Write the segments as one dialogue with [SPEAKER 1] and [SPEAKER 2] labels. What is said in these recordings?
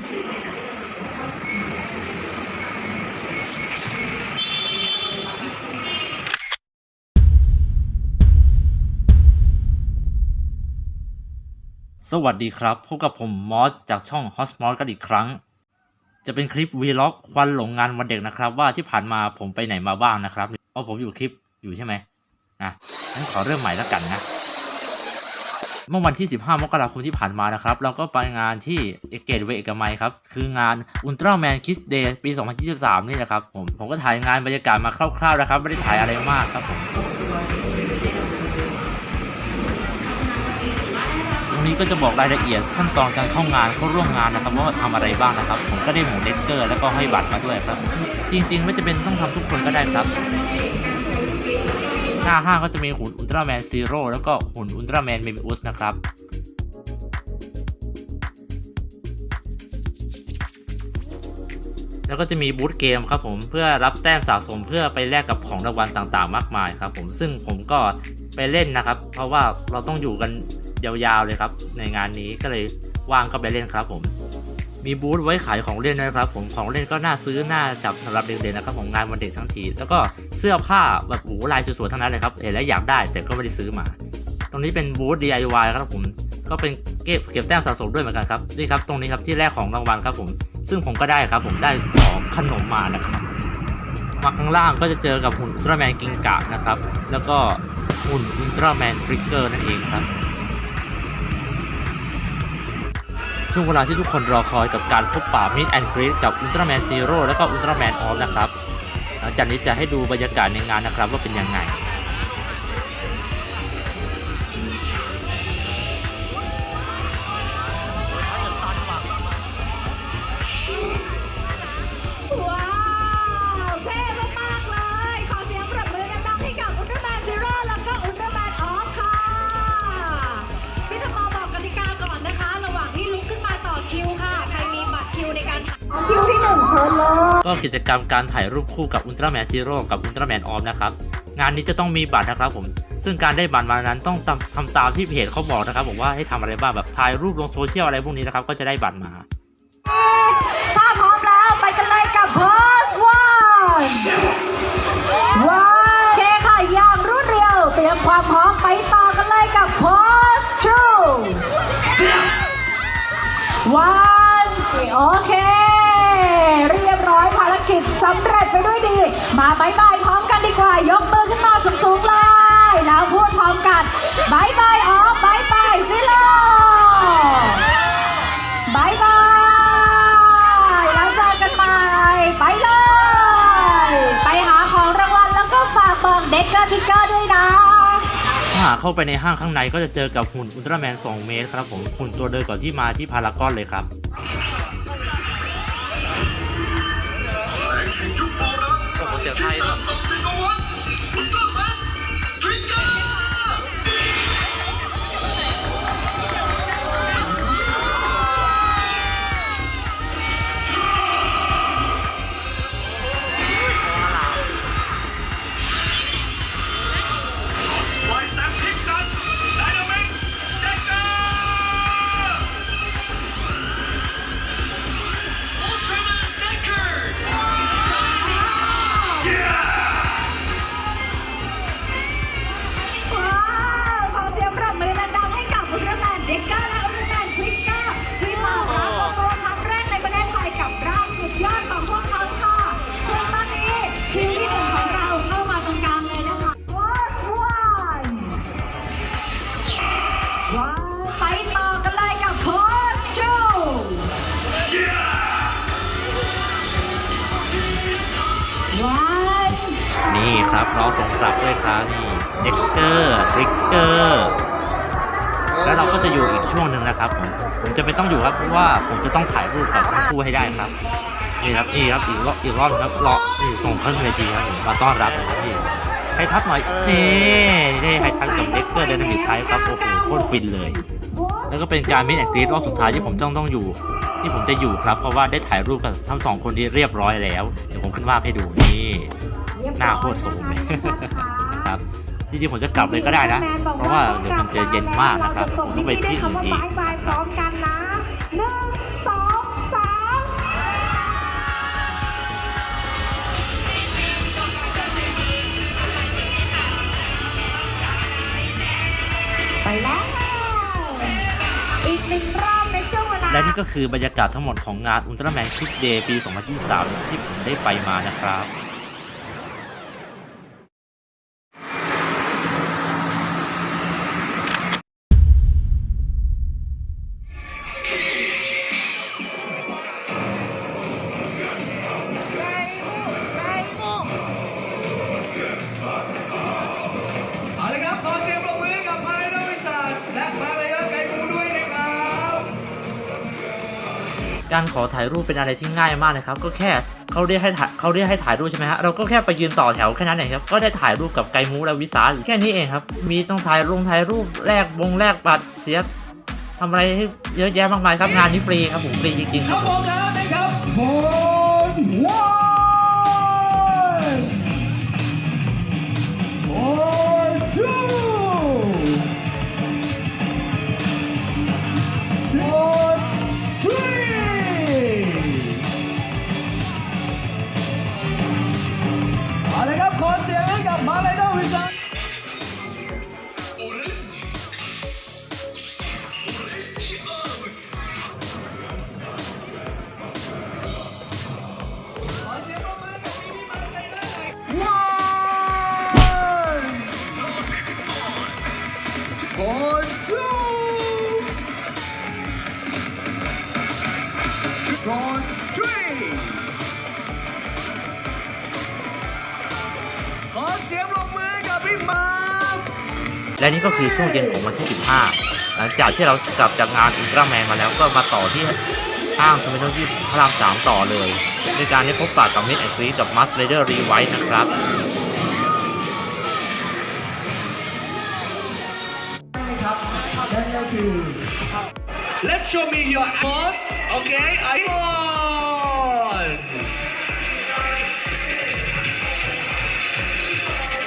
[SPEAKER 1] สวัสดีครับ พบกับผมมอสจากช่อง h o s m o s กันอีกครั้ง จะเป็นคลิปวีล็อกควันหลงงานวันเด็กนะครับ ว่าที่ผ่านมาผมไปไหนมาบ้างนะครับเอาผมอยู่คลิปอยู่ใช่ไหมนะงั้นขอเริ่มใหม่แล้วกันนะ เมื่อวันที่ 15 มกราคมที่ผ่านมานะครับ เราก็ไปงานที่เอเกตเวเอกมัยครับ คืองานอุลตร้าแมนคิสเดย์ปี 2023 นี่แหละครับผม ผมก็ถ่ายงานบรรยากาศมาคร่าวๆนะครับ ไม่ได้ถ่ายอะไรมากครับผม ตรงนี้ก็จะบอกรายละเอียดขั้นตอนการเข้างานเข้าร่วมงานนะครับว่าทำอะไรบ้างนะครับ ผมก็ได้หมูเด็กเกอร์ แล้วก็ให้บัตรมาด้วยครับ จริงๆไม่จะเป็นต้องทำทุกคนก็ได้ครับ หน้าห้างก็จะมีหุ่นอุลตร้าแมนซีโร่แล้วก็หุ่นอุลตร้าแมนเมบิอุสนะครับแล้วก็จะมีบูธเกมครับผมเพื่อรับแต้มสะสมเพื่อไปแลกกับของรางวัลต่างๆ มากมายครับผมซึ่งผมก็ไปเล่นนะครับ เพราะว่าเราต้องอยู่กันยาวๆเลยครับ ในงานนี้ก็เลยว่างก็ไปเล่นครับผม มีบูธไว้ขายของเล่นนะครับ ผมของเล่นก็น่าซื้อน่าจับสำหรับเด็กๆนะครับผมงานวันเด็กทั้งที แล้วก็เสื้อผ้าแบบหูลายสวยๆทั้งนั้นเลยครับเห็นแล้วอยากได้แต่ก็ไม่ได้ซื้อมา ตรงนี้เป็นบูธ DIY ครับผมก็เป็นเก็บเก็บแต้มสะสมด้วยเหมือนกันครับนี่ครับตรงนี้ครับที่แรกของรางวัลครับผม ซึ่งผมก็ได้ครับผมได้ของขนมมานะครับมาข้างล่างก็จะเจอกับหุ่นอุลตร้าแมนกิงกะนะครับแล้วก็หุ่นอุลตร้าแมนทริกเกอร์นั่นเองครับ ช่วงเวลาที่ทุกคนรอคอยกับการพบป่ามิดแอนกรีดกับอุลตร้าแมนซีโร่แล้วก็อุลตร้าแมนออฟนะครับหลังจากนี้จะให้ดูบรรยากาศในงานนะครับว่าเป็นยังไง
[SPEAKER 2] ก็กิ
[SPEAKER 1] จกรรมการถ่ายรูปคู่กับอุลตร้าแมนซีโร่กับอุลตร้าแมนออฟนะครับ งานนี้จะต้องมีบัตรนะครับผมซึ่งการได้บัตรมานั้นต้องทำทำตามที่เพจเขาบอกนะครับผมว่าให้ทำอะไรบ้างแบบถ่ายรูปลงโซเชียลอะไรพวกนี้นะครับก็จะได้บัตรมา
[SPEAKER 2] ถ้าพร้อมแล้วไปกันเลยกับ Post One ว้าวโอเคค่ะอย่างรวดเร็วเตรียมความพร้อมไปต่อกันเลยกับ Post Two One โอเค สำเร็จไปด้วยดี มาบายบายพร้อมกันดีกว่า ยกมือขึ้นมาสูงๆเลยแล้วพูดพร้อมกันบายบายออฟบายบายซิโลบายบายแล้วเจอกันใหม่ไปเลย ไปหาของรางวัลแล้วก็ฝากบอกเด็กเกอร์ทิกเกอร์ด้วยนะ
[SPEAKER 1] ถ้าหากเข้าไปในห้างข้างในก็จะเจอกับหุ่นอุลตร้าแมน 2 เมตรครับผม หุ่นตัวเดิมก่อนที่มาที่พารากอนเลยครับ เสียงไทย
[SPEAKER 2] ว้าวไปต่อกันเลยกับโค้ชจูว้าว
[SPEAKER 1] นี่ครับรอส่งกลับด้วยครับนี่เด็กเกอร์ริกเกอร์แล้วเราก็จะอยู่อีกช่วงหนึ่งนะครับผมผมจะไม่ต้องอยู่ครับเพราะว่าผมจะต้องถ่ายรูปกับทั้งคู่ให้ได้ครับนี่ครับนี่ครับอีกรอบอีกรอบครับรอนี่ส่งขึ้นเวทีครับผมมาต้อนรับนะครับพี่ ไฮทัชหน่อยนี่นี่ไฮทัชกับเด็กเกอร์เดนมิทไทยครับโอ้โหโคตรฟินเลย แล้วก็เป็นการมิสแอนกรีดรอบสุดท้ายที่ผมต้องต้องอยู่ ที่ผมจะอยู่ครับ เพราะว่าได้ถ่ายรูปกับทั้งสองคนที่เรียบร้อยแล้ว เดี๋ยวผมขึ้นภาพให้ดูนี่หน้าโคตรสูงเลยครับจริงๆผมจะกลับเลยก็ได้นะ เพราะว่าเดี๋ยวมันจะเย็นมากนะครับผมต้องไปที่อื่นอีก และนี่ก็คือบรรยากาศทั้งหมดของงานอุลตร้าแมนคิปเดย์ปี 2023 ที่ผมได้ไปมานะครับ
[SPEAKER 3] การ
[SPEAKER 1] ขอถ่ายรูปเป็นอะไรที่ง่ายมากเลยครับ ก็แค่เขาเรียกให้ถ่ายเขาเรียกให้ถ่ายรูปใช่ไหมฮะเราก็แค่ไปยืนต่อแถวแค่นั้นเองครับก็ได้ถ่ายรูปกับไกมูและวิสาแค่นี้เองครับ มีต้องถ่ายลงถ่ายรูปแลกวงแลกบัตรเสียทำอะไรให้เยอะแยะมากมายครับงานนี้ฟรีครับผมฟรีจริงๆครับผ
[SPEAKER 3] ม for two, for three. ขอเสียงปรบมือกับพี่มาร์ค
[SPEAKER 1] และนี่ก็คือช่วงเย็นของวันที่ 15 หลังจากที่เรากลับจากงานอุลตร้าแมนมาแล้วก็มาต่อที่ห้างเทอร์มินที่พระรามสามต่อเลย ในการได้พบปะกับมิดแอนด์กรีกับมัสเ a เดอร์รีไวท์นะครับ
[SPEAKER 3] Let's show me your boss. Okay, I on.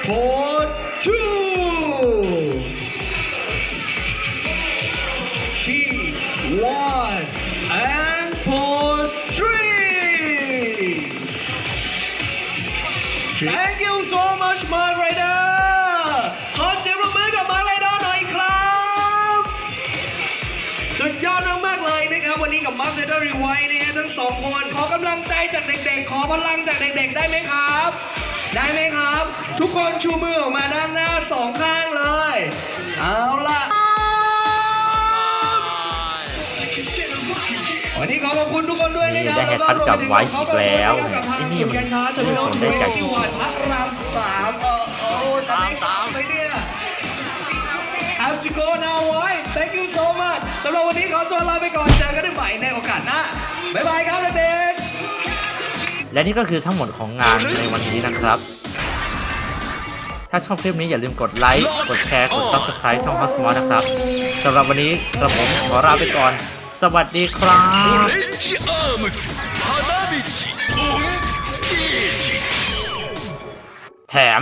[SPEAKER 3] For two. And for three. Thank you so much, Mark นะครับวันนี้กับมัฟเดอร์รีไวท์นะฮะทั้งสองคนขอกำลังใจจากเด็กๆ ขอพลังจากเด็กๆ ได้ไหมครับ ได้ไหมครับ ทุกคนชูมือออกมาด้านหน้าสองข้างเลย เอาล่ะวันนี้ขอขอบคุณทุกคนด้วยนะครับ
[SPEAKER 1] นี่ได้ให้ทัดกับไว้อีกแล้ว
[SPEAKER 3] ก็รมไป
[SPEAKER 1] ไอ้นี่มัน
[SPEAKER 3] กับทาง
[SPEAKER 1] ชื่อผมได้จาก
[SPEAKER 3] ที่วัดพระรามสามเออเออตามตามไปเนี่ย Have to go now why thank you so much สำหรับวันนี้ขอตัวลาไปก่อนเจอกันใหม่ในโอกาสหน้า บ๊ายบายครับเด็ก
[SPEAKER 1] และนี่ก็คือทั้งหมดของงานในวันนี้นะครับ ถ้าชอบคลิปนี้อย่าลืมกดไลค์ กดแชร์ กด subscribe ช่อง h o t s m o r นะครับสำหรับวันนี้กระผมขอลาไปก่อน สวัสดีครับ แถม